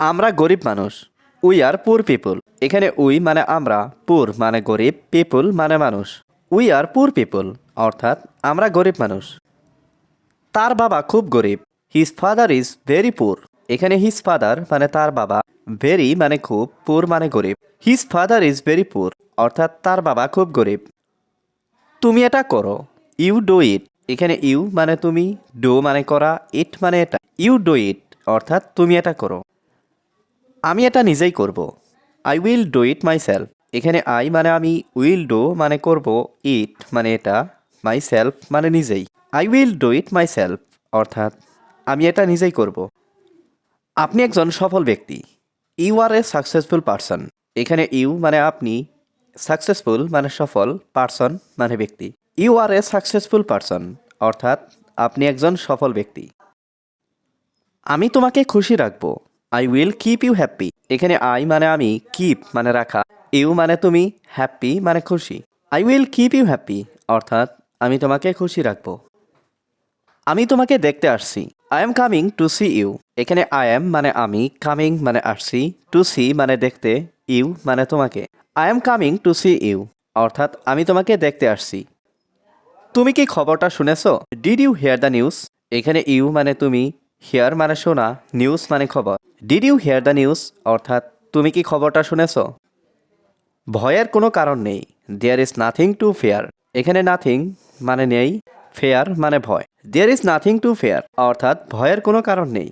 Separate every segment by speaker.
Speaker 1: আমরা গরিব মানুষ। উই আর পুর পিপুল। এখানে উই মানে আমরা, পুর মানে গরিব, পিপুল মানে মানুষ। উই আর পুর পিপুল, অর্থাৎ আমরা গরিব মানুষ। তার বাবা খুব গরিব। হিজ ফাদার ইজ ভেরি পুর এখানে হিজ ফাদার মানে তার বাবা ভেরি মানে খুব পুর মানে গরিব। হিজ ফাদার ইজ ভেরি পুর অর্থাৎ তার বাবা খুব গরিব। তুমি এটা করো। ইউ ডু ইট এখানে ইউ মানে তুমি ডু মানে করা ইট মানে এটা। ইউ ডু ইট অর্থাৎ তুমি এটা করো। আমি এটা নিজেই করব। I will do it myself এখানে আই মানে আমি উইল ডু মানে করব ইট মানে এটা মাই সেলফ মানে নিজেই। I will do it myself অর্থাৎ আমি এটা নিজেই করব। আপনি একজন সফল ব্যক্তি। You are a successful person এখানে ইউ মানে আপনি সাকসেসফুল মানে সফল পারসন মানে ব্যক্তি। You are a successful person অর্থাৎ আপনি একজন সফল ব্যক্তি। আমি তোমাকে খুশি রাখব। I will keep you happy এখানে আই মানে আমি কিপ মানে রাখা। ইউ মানে তুমি হ্যাপি মানে খুশি। I will keep you happy অর্থাৎ আমি তোমাকে খুশি রাখব। আমি তোমাকে দেখতে আসছি। I am coming to see you এখানে আই এম মানে আমি কামিং মানে আসছি। টু সি মানে দেখতে ইউ মানে তোমাকে। I am coming to see you অর্থাৎ আমি তোমাকে দেখতে আসছি। তুমি কি খবরটা শুনেছ? Did you hear the news এখানে ইউ মানে তুমি হেয়ার মানে শোনা নিউজ মানে খবর। Did you hear the news অর্থাৎ, তুমি কি খবরটা শুনেছ? ভয়ের কোনো কারণ নেই। There is nothing to fear এখানে নাথিং মানে নেই ফেয়ার মানে ভয়। There is nothing to fear অর্থাৎ, ভয়ের কোনো কারণ নেই।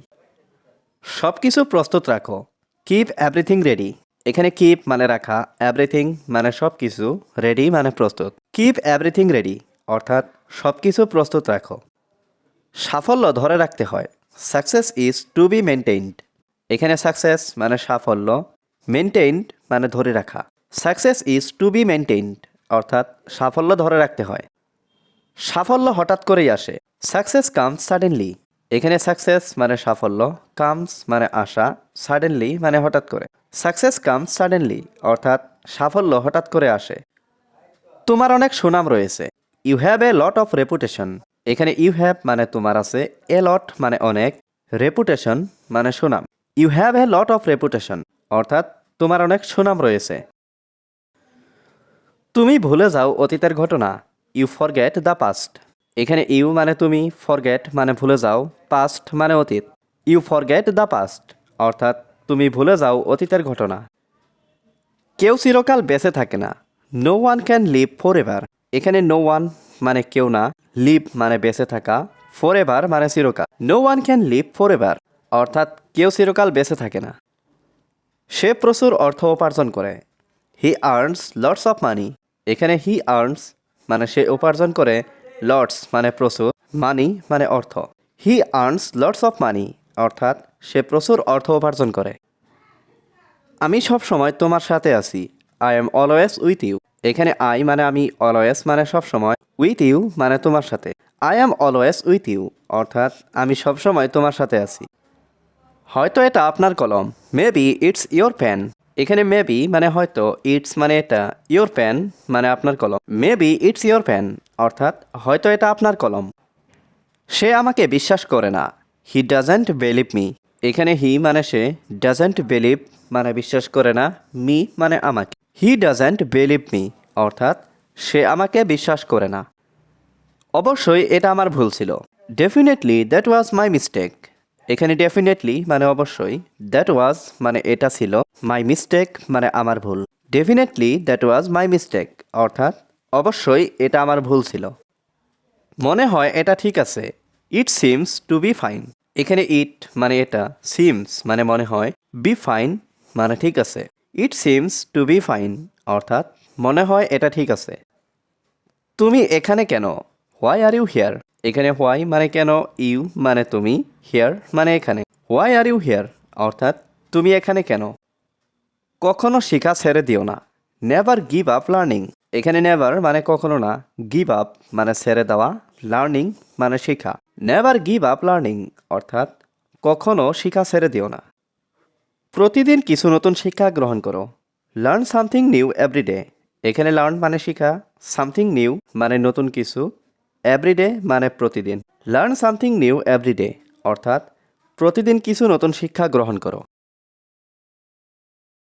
Speaker 1: সব কিছু প্রস্তুত রাখো। কিপ এভরিথিং রেডি এখানে কিপ মানে রাখা এভরিথিং মানে সব কিছু রেডি মানে প্রস্তুত। কিপ এভরিথিং রেডি অর্থাৎ সব কিছু প্রস্তুত রাখো। সাফল্য ধরে রাখতে হয়। Success is to be maintained এখানে সাকসেস মানে সাফল্য মেনটেইনড মানে ধরে রাখা। Success is to be maintained অর্থাৎ সাফল্য ধরে রাখতে হয়। সাফল্য হঠাৎ করেই আসে। সাকসেস কামস সাডেনলি এখানে সাকসেস মানে সাফল্য কামস মানে আসা সাডেনলি মানে হঠাৎ করে। সাকসেস কামস সাডেনলি অর্থাৎ সাফল্য হঠাৎ করে আসে। তোমার অনেক সুনাম রয়েছে। You have a lot of reputation এখানে ইউ হ্যাভ মানে তোমার আছে এ লট মানে অনেক। রেপুটেশন মানে সুনাম। You have a lot of reputation অর্থাৎ, তোমার অনেক সুনাম রয়েছে। তুমি ভুলে যাও অতীতের ঘটনা। ইউ ফরগেট দ্য পাস্ট এখানে ইউ মানে তুমি ফরগেট মানে ভুলে যাও পাস্ট মানে অতীত। ইউ ফরগেট দ্য পাস্ট অর্থাৎ, তুমি ভুলে যাও অতীতের ঘটনা। কেউ চিরকাল বেঁচে থাকে না। No one can live forever এখানে নো ওয়ান মানে কেউ না। লিভ মানে বেঁচে থাকা। ফর এভার মানে চিরকাল। No one can live forever অর্থাৎ কেউ চিরকাল বেঁচে থাকে না। সে প্রচুর অর্থ উপার্জন করে। He earns lots of money এখানে হি আর্নস মানে সে উপার্জন করে। লটস মানে প্রচুর মানি মানে অর্থ। He earns lots of money অর্থাৎ সে প্রচুর অর্থ উপার্জন করে। আমি সব সময় তোমার সাথে আছি। I am always with you এখানে আই মানে আমি অলওয়েজ মানে সব সময় উইথ ইউ মানে তোমার সাথে। I am always with you অর্থাৎ আমি সব সময় তোমার সাথে আছি। হয়তো এটা আপনার কলম। মেবি ইটস ইয়োর পেন এখানে মেবি মানে হয়তো ইটস মানে এটা। ইয়োর পেন মানে আপনার কলম। মেবি ইটস ইয়োর পেন অর্থাৎ হয়তো এটা আপনার কলম। সে আমাকে বিশ্বাস করে না। হি ডাজেন্ট বিলিভ মি এখানে হি মানে সে। ডাজেন্ট বিলিভ মানে বিশ্বাস করে না। মি মানে আমাকে। হি ডাজেন্ট বিলিভ মি অর্থাৎ সে আমাকে বিশ্বাস করে না। অবশ্যই এটা আমার ভুল ছিল। Definitely that was my mistake এখানে ডেফিনেটলি মানে অবশ্যই দ্যাট ওয়াজ মানে এটা ছিল মাই মিস্টেক মানে আমার ভুল। Definitely that was my mistake অর্থাৎ অবশ্যই এটা আমার ভুল ছিল। মনে হয় এটা ঠিক আছে। It seems to be fine এখানে ইট মানে এটা সিমস মানে মনে হয় বি ফাইন মানে ঠিক আছে। It seems to be fine অর্থাৎ মনে হয় এটা ঠিক আছে। তুমি এখানে কেন? হোয়াই আর ইউ হিয়ার এখানে হোয়াই মানে কেন ইউ মানে তুমি হিয়ার মানে এখানে। হোয়াই আর ইউ হিয়ার অর্থাৎ তুমি এখানে কেন? কখনো শেখা ছেড়ে দিও না। নেভার গিভ আপ লার্নিং এখানে নেভার মানে কখনো না। গিভ আপ মানে ছেড়ে দেওয়া। লার্নিং মানে শেখা। নেভার গিভ আপ লার্নিং অর্থাৎ কখনো শিক্ষা ছেড়ে দিও না। প্রতিদিন কিছু নতুন শিক্ষা গ্রহণ করো। লার্ন সামথিং নিউ এভরিডে এখানে লার্ন মানে শিখা। সামথিং নিউ মানে নতুন কিছু। এভরিডে মানে প্রতিদিন। লার্ন সামথিং নিউ এভরিডে অর্থাৎ প্রতিদিন কিছু নতুন শিক্ষা গ্রহণ করো।